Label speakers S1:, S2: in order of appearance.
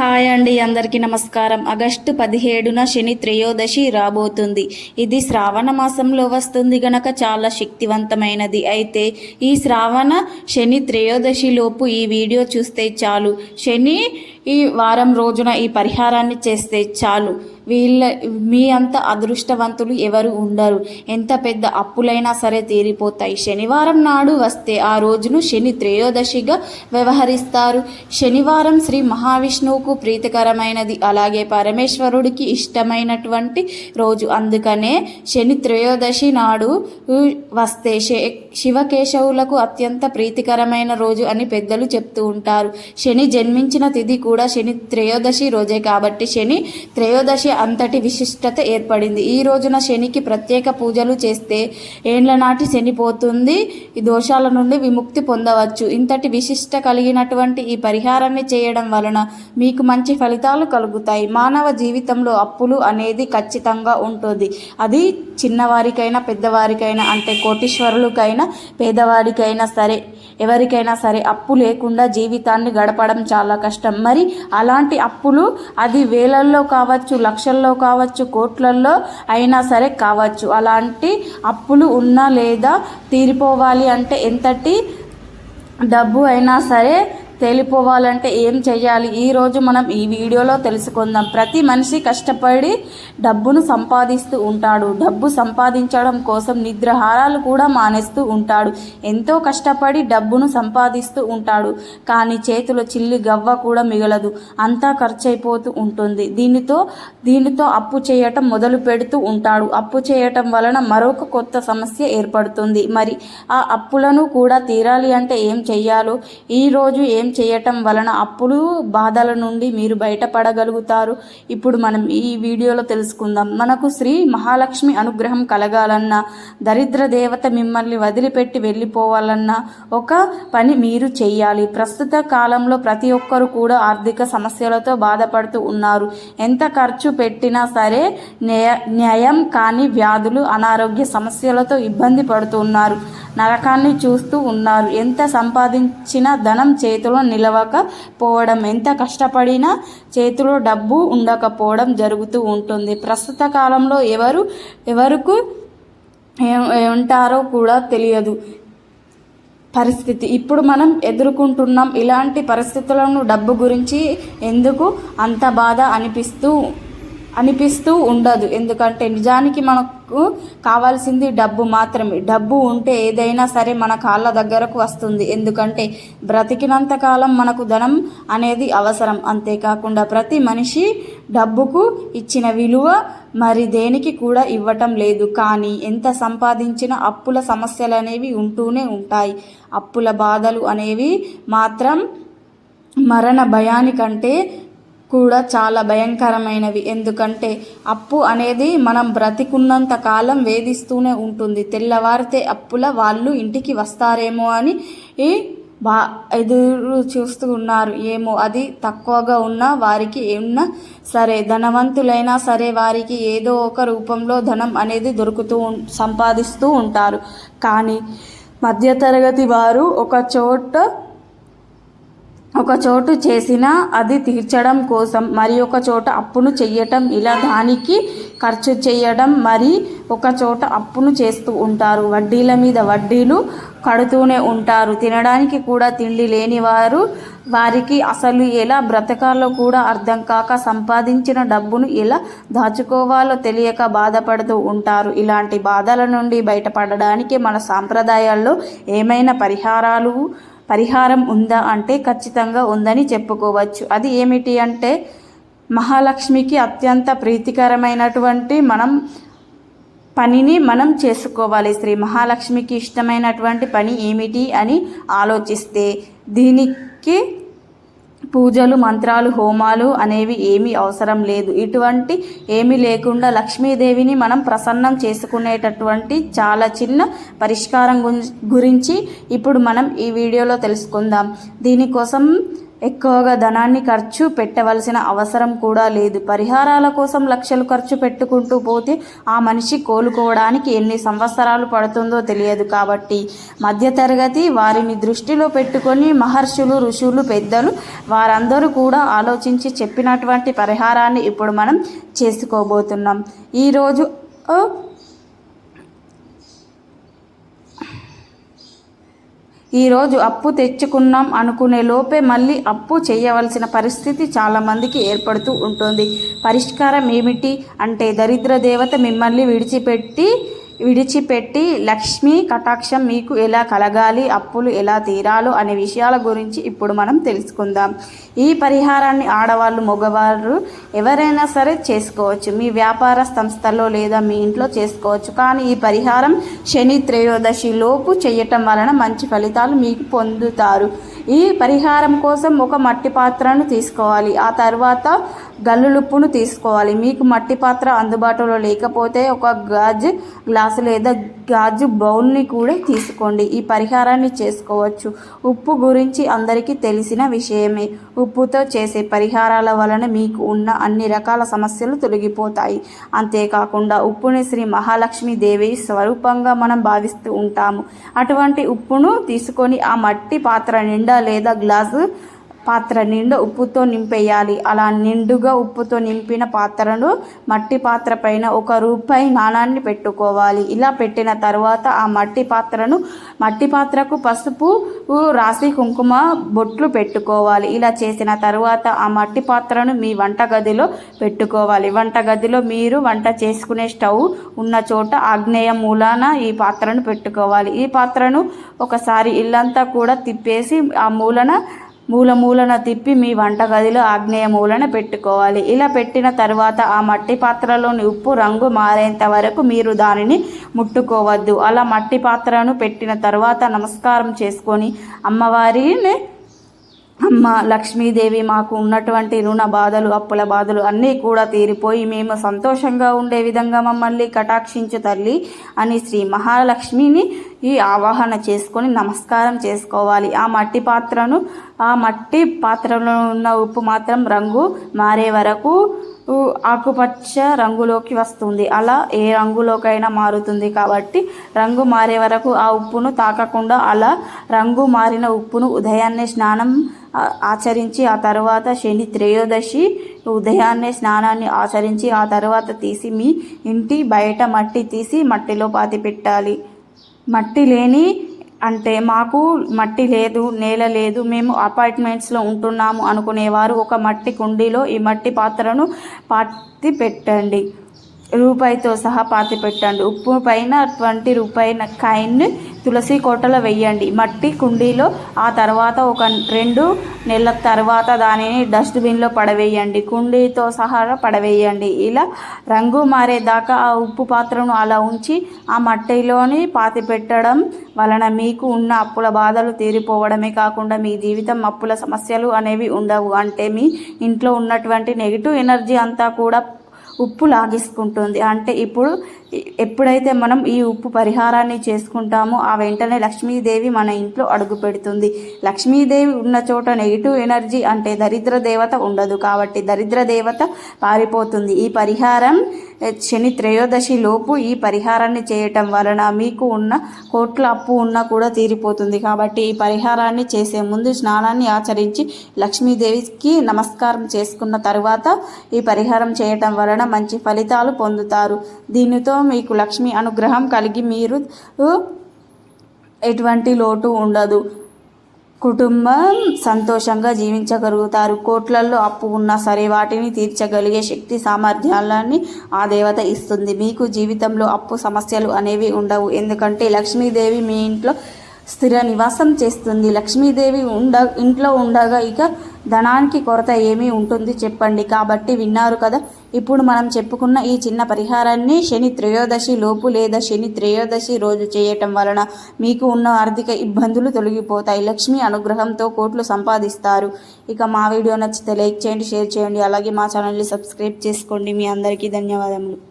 S1: Hi అండి అందరికీ నమస్కారం. ఆగస్టు పదిహేడున శని త్రయోదశి రాబోతుంది. ఇది శ్రావణ మాసంలో వస్తుంది గనక చాలా శక్తివంతమైనది. అయితే ఈ శ్రావణ శని త్రయోదశి లోపు ఈ వీడియో చూస్తే చాలు. శని ఈ వారం రోజున ఈ పరిహారాన్ని చేస్తే చాలు. వీళ్ళ మీ అంత అదృష్టవంతులు ఎవరు ఉండరు. ఎంత పెద్ద అప్పులైనా సరే తీరిపోతాయి. శనివారం నాడు వస్తే ఆ రోజును శని త్రయోదశిగా వ్యవహరిస్తారు. శనివారం శ్రీ మహావిష్ణువుకు ప్రీతికరమైనది. అలాగే పరమేశ్వరుడికి ఇష్టమైనటువంటి రోజు. అందుకనే శని త్రయోదశి నాడు వస్తే శివకేశవులకు అత్యంత ప్రీతికరమైన రోజు అని పెద్దలు చెప్తూ ఉంటారు. శని జన్మించిన తిథి కూడా శని త్రయోదశి రోజే కాబట్టి శని త్రయోదశి అంతటి విశిష్టత ఏర్పడింది. ఈ రోజున శనికి ప్రత్యేక పూజలు చేస్తే ఏండ్ల నాటి శని పోతుంది ఈ దోషాల నుండి విముక్తి పొందవచ్చు. ఇంతటి విశిష్ట కలిగినటువంటి ఈ పరిహారాన్ని చేయడం వలన మీకు మంచి ఫలితాలు కలుగుతాయి. మానవ జీవితంలో అప్పులు అనేది ఖచ్చితంగా ఉంటుంది. అది చిన్నవారికైనా పెద్దవారికైనా అంటే కోటీశ్వరులకైనా పేదవారికైనా సరే ఎవరికైనా సరే అప్పు లేకుండా జీవితాన్ని గడపడం చాలా కష్టం. మరి అలాంటి అప్పులు అది వేలల్లో కావచ్చు లక్షల్లో కావచ్చు కోట్లల్లో అయినా సరే కావచ్చు. అలాంటి అప్పులు ఉన్నా లేదా తీరిపోవాలి అంటే ఎంతటి డబ్బు అయినా సరే తేలిపోవాలంటే ఏం చేయాలి ఈరోజు మనం ఈ వీడియోలో తెలుసుకుందాం. ప్రతి మనిషి కష్టపడి డబ్బును సంపాదిస్తూ ఉంటాడు. డబ్బు సంపాదించడం కోసం నిద్రహారాలు కూడా మానేస్తూ ఉంటాడు. ఎంతో కష్టపడి డబ్బును సంపాదిస్తూ ఉంటాడు. కానీ చేతిలో చిల్లి గవ్వ కూడా మిగలదు. అంతా ఖర్చయిపోతూ ఉంటుంది. దీనితో దీనితో అప్పు చేయటం మొదలు పెడుతూ ఉంటాడు. అప్పు చేయటం వలన మరొక కొత్త సమస్య ఏర్పడుతుంది. మరి ఆ అప్పులను కూడా తీరాలి అంటే ఏం చెయ్యాలో? ఈ రోజు ఏం చేయటం వలన అప్పులు బాధల నుండి మీరు బయటపడగలుగుతారు. ఇప్పుడు మనం ఈ వీడియోలో తెలుసుకుందాం. మనకు శ్రీ మహాలక్ష్మి అనుగ్రహం కలగాలన్నా దరిద్ర దేవత మిమ్మల్ని వదిలిపెట్టి వెళ్ళిపోవాలన్నా ఒక పని మీరు చేయాలి ప్రస్తుత కాలంలో ప్రతి ఒక్కరు కూడా ఆర్థిక సమస్యలతో బాధపడుతూ ఉన్నారు. ఎంత ఖర్చు పెట్టినా సరే న్యాయం కాని వ్యాధులు అనారోగ్య సమస్యలతో ఇబ్బంది పడుతున్నారు నరకాన్ని చూస్తూ ఉన్నారు. ఎంత సంపాదించిన ధనం చేతిలో నిలవకపోవడం ఎంత కష్టపడినా చేతిలో డబ్బు ఉండకపోవడం జరుగుతూ ఉంటుంది. ప్రస్తుత కాలంలో ఎవరు ఎవరుకు ఉంటారో కూడా తెలియదు. పరిస్థితి. ఇప్పుడు మనం ఎదుర్కొంటున్నాం ఇలాంటి పరిస్థితులను డబ్బు గురించి ఎందుకు అంత బాధ అనిపిస్తూ అనిపిస్తూ ఉండదు. ఎందుకంటే నిజానికి మనకు కావాల్సింది డబ్బు మాత్రమే. డబ్బు ఉంటే ఏదైనా సరే మన కాళ్ళ దగ్గరకు వస్తుంది. ఎందుకంటే బ్రతికినంత కాలం మనకు ధనం అనేది అవసరం. అంతేకాకుండా ప్రతి మనిషి డబ్బుకు ఇచ్చిన విలువ మరి దేనికి కూడా ఇవ్వటం లేదు. కానీ ఎంత సంపాదించినా అప్పుల సమస్యలు అనేవి ఉంటూనే ఉంటాయి. అప్పుల బాధలు అనేవి మాత్రం మరణ భయానికంటే కూడా చాలా భయంకరమైనవి. ఎందుకంటే అప్పు అనేది మనం బ్రతికున్నంత కాలం వేధిస్తూనే ఉంటుంది. తెల్లవారితే అప్పుల వాళ్ళు ఇంటికి వస్తారేమో అని ఈ బా ఎదురు చూస్తూ ఉన్నారు ఏమో అది తక్కువగా ఉన్నా వారికి ఏమన్నా సరే ధనవంతులైనా సరే వారికి ఏదో ఒక రూపంలో ధనం అనేది దొరుకుతూ సంపాదిస్తూ ఉంటారు. కానీ మధ్యతరగతి వారు ఒక చోట ఒక చోటు చేసిన అది తీర్చడం కోసం మరి ఒక చోట అప్పును చెయ్యటం ఇలా దానికి ఖర్చు చేయడం మరి ఒక చోట అప్పును చేస్తూ ఉంటారు. వడ్డీల మీద వడ్డీలు కడుతూనే ఉంటారు. తినడానికి కూడా తిండి లేని వారు వారికి అసలు ఎలా బ్రతకాలో కూడా అర్థం కాక సంపాదించిన డబ్బును ఎలా దాచుకోవాలో తెలియక బాధపడుతూ ఉంటారు. ఇలాంటి బాధల నుండి బయటపడడానికి మన సాంప్రదాయాల్లో ఏమైనా పరిహారాలు పరిహారం ఉందా అంటే ఖచ్చితంగా ఉందని చెప్పుకోవచ్చు. అది ఏమిటి అంటే మహాలక్ష్మికి అత్యంత ప్రీతికరమైనటువంటి మనం పనిని మనం చేసుకోవాలి. శ్రీ మహాలక్ష్మికి ఇష్టమైనటువంటి పని ఏమిటి అని ఆలోచిస్తే దీనికి పూజలు మంత్రాలు హోమాలు అనేవి ఏమీ అవసరం లేదు. ఇటువంటి ఏమీ లేకుండా లక్ష్మీదేవిని మనం ప్రసన్నం చేసుకునేటటువంటి చాలా చిన్న పరిష్కారం గుం- గురించి ఇప్పుడు మనం ఈ వీడియోలో తెలుసుకుందాం. దీనికోసం ఎక్కువగా ధనాన్ని ఖర్చు పెట్టవలసిన అవసరం కూడా లేదు. పరిహారాల కోసం లక్షలు ఖర్చు పెట్టుకుంటూ పోతే ఆ మనిషి కోలుకోవడానికి ఎన్ని సంవత్సరాలు పడుతుందో తెలియదు కాబట్టి మధ్యతరగతి వారిని దృష్టిలో పెట్టుకొని మహర్షులు ఋషులు పెద్దలు వారందరూ కూడా ఆలోచించి చెప్పినటువంటి పరిహారాన్ని ఇప్పుడు మనం చేసుకోబోతున్నాం. ఈరోజు ఈరోజు అప్పు తెచ్చుకున్నాం అనుకునే లోపే మళ్ళీ అప్పు చేయవలసిన పరిస్థితి చాలామందికి ఏర్పడుతూ ఉంటుంది. పరిష్కారం ఏమిటి? అంటే దరిద్ర దేవత మిమ్మల్ని విడిచిపెట్టి విడిచిపెట్టి లక్ష్మీ కటాక్షం మీకు ఎలా కలగాలి అప్పులు ఎలా తీరాలో అనే విషయాల గురించి ఇప్పుడు మనం తెలుసుకుందాం. ఈ పరిహారాన్ని ఆడవాళ్ళు మగవారు ఎవరైనా సరే చేసుకోవచ్చు. మీ వ్యాపార సంస్థలో లేదా మీ ఇంట్లో చేసుకోవచ్చు. కానీ ఈ పరిహారం శని త్రయోదశి లోపు చేయటం వలన మంచి ఫలితాలు మీకు పొందుతారు. ఈ పరిహారం కోసం ఒక మట్టి పాత్రను తీసుకోవాలి. ఆ తర్వాత గల్లులుప్పును తీసుకోవాలి. మీకు మట్టి పాత్ర అందుబాటులో లేకపోతే ఒక గాజు గ్లాసు లేదా గాజు బౌల్ని కూడా తీసుకోండి. ఈ పరిహారాన్ని చేసుకోవచ్చు. ఉప్పు గురించి అందరికీ తెలిసిన విషయమే. ఉప్పుతో చేసే పరిహారాల వలన మీకు ఉన్న అన్ని రకాల సమస్యలు తొలగిపోతాయి. అంతేకాకుండా ఉప్పుని శ్రీ మహాలక్ష్మి దేవి స్వరూపంగా మనం భావిస్తూ ఉంటాము. అటువంటి ఉప్పును తీసుకొని ఆ మట్టి పాత్ర నిండా లేదా గ్లాసు పాత్ర నిండా ఉప్పుతో నింపేయాలి. అలా నిండుగా ఉప్పుతో నింపిన పాత్రను మట్టి పాత్ర పైన ఒక రూపాయి నాణాన్ని పెట్టుకోవాలి. ఇలా పెట్టిన తర్వాత ఆ మట్టి పాత్రను మట్టి పాత్రకు పసుపు రాసి కుంకుమ బొట్లు పెట్టుకోవాలి. ఇలా చేసిన తర్వాత ఆ మట్టి పాత్రను మీ వంటగదిలో పెట్టుకోవాలి. వంటగదిలో మీరు వంట చేసుకునే స్టవ్ ఉన్న చోట ఆగ్నేయ మూలాన ఈ పాత్రను పెట్టుకోవాలి. ఈ పాత్రను ఒకసారి ఇల్లంతా కూడా తిప్పేసి ఆ మూలన మూల మూలన తిప్పి మీ వంటగదిలో ఆగ్నేయ మూలన పెట్టుకోవాలి. ఇలా పెట్టిన తర్వాత ఆ మట్టి పాత్రలోని ఉప్పు రంగు మారేంత వరకు మీరు దానిని ముట్టుకోవద్దు. అలా మట్టి పాత్రను పెట్టిన తర్వాత నమస్కారం చేసుకొని అమ్మవారిని అమ్మ లక్ష్మీదేవి మాకు ఉన్నటువంటి రుణ బాధలు అప్పుల బాధలు అన్నీ కూడా తీరిపోయి మేము సంతోషంగా ఉండే విధంగా మమ్మల్ని కటాక్షించు తల్లి అని శ్రీ మహాలక్ష్మిని ఈ ఆవాహన చేసుకొని నమస్కారం చేసుకోవాలి. ఆ మట్టి పాత్రను ఆ మట్టి పాత్రలో ఉన్న ఉప్పు మాత్రం రంగు మారే వరకు ఆకుపచ్చ రంగులోకి వస్తుంది. అలా ఏ రంగులోకైనా మారుతుంది కాబట్టి రంగు మారే వరకు ఆ ఉప్పును తాకకుండా అలా రంగు మారిన ఉప్పును ఉదయాన్నే స్నానం ఆచరించి ఆ తర్వాత శని త్రయోదశి ఉదయాన్నే స్నానాన్ని ఆచరించి ఆ తర్వాత తీసి మీ ఇంటి బయట మట్టి తీసి మట్టిలో పాతి పెట్టాలి మట్టి లేని అంటే మాకు మట్టి లేదు నేల లేదు మేము అపార్ట్మెంట్స్లో ఉంటున్నాము అనుకునేవారు. ఒక మట్టి కుండీలో ఈ మట్టి పాత్రను పాతి పెట్టండి రూపాయితో సహా పాతి పెట్టండి. ఉప్పు పైన ట్వంటీ రూపాయిన కాయిన్ని తులసి కోటలో వెయ్యండి మట్టి కుండీలో ఆ తర్వాత ఒక రెండు నెలల తర్వాత దానిని డస్ట్బిన్లో పడవేయండి. కుండీతో సహా పడవేయండి. ఇలా రంగు మారేదాకా ఆ ఉప్పు పాత్రను అలా ఉంచి ఆ మట్టిలోని పాతి పెట్టడం వలన మీకు ఉన్న అప్పుల బాధలు తీరిపోవడమే కాకుండా మీ జీవితం అప్పుల సమస్యలు అనేవి ఉండవు. అంటే మీ ఇంట్లో ఉన్నటువంటి నెగిటివ్ ఎనర్జీ అంతా కూడా ఉప్పు లాగేసుకుంటుంది అంటే ఇప్పుడు ఎప్పుడైతే మనం ఈ ఉప్పు పరిహారాన్ని చేసుకుంటామో ఆ వెంటనే లక్ష్మీదేవి మన ఇంట్లో అడుగు పెడుతుంది. లక్ష్మీదేవి ఉన్న చోట నెగిటివ్ ఎనర్జీ అంటే దరిద్ర దేవత ఉండదు కాబట్టి దరిద్ర దేవత పారిపోతుంది. ఈ పరిహారం శని త్రయోదశి లోపు ఈ పరిహారాన్ని చేయటం వలన మీకు ఉన్న కోట్ల అప్పు ఉన్నా కూడా తీరిపోతుంది. కాబట్టి ఈ పరిహారాన్ని చేసే ముందు స్నానాన్ని ఆచరించి లక్ష్మీదేవికి నమస్కారం చేసుకున్న తర్వాత ఈ పరిహారం చేయటం వలన మంచి ఫలితాలు పొందుతారు. దీనితో మీకు లక్ష్మి అనుగ్రహం కలిగి మీరు ఎటువంటి లోటు ఉండదు. కుటుంబం సంతోషంగా జీవించగలుగుతారు. కోట్లల్లో అప్పు ఉన్నా సరే వాటిని తీర్చగలిగే శక్తి సామర్థ్యాలని ఆ దేవత ఇస్తుంది. మీకు జీవితంలో అప్పు సమస్యలు అనేవి ఉండవు. ఎందుకంటే లక్ష్మీదేవి మీ ఇంట్లో స్థిర నివాసం చేస్తుంది. లక్ష్మీదేవి ఉండ ఇంట్లో ఉండగా ఇక ధనానికి కొరత ఏమీ ఉంటుంది చెప్పండి. కాబట్టి విన్నారు కదా ఇప్పుడు మనం చెప్పుకున్న ఈ చిన్న పరిహారాన్ని శని త్రయోదశి లోపు లేదా శని త్రయోదశి రోజు చేయటం వలన మీకు ఉన్న ఆర్థిక ఇబ్బందులు తొలగిపోతాయి. లక్ష్మి అనుగ్రహంతో కోట్లు సంపాదిస్తారు. ఇక మా వీడియో నచ్చితే లైక్ చేయండి షేర్ చేయండి. అలాగే మా ఛానల్ని సబ్స్క్రైబ్ చేసుకోండి. మీ అందరికీ ధన్యవాదములు.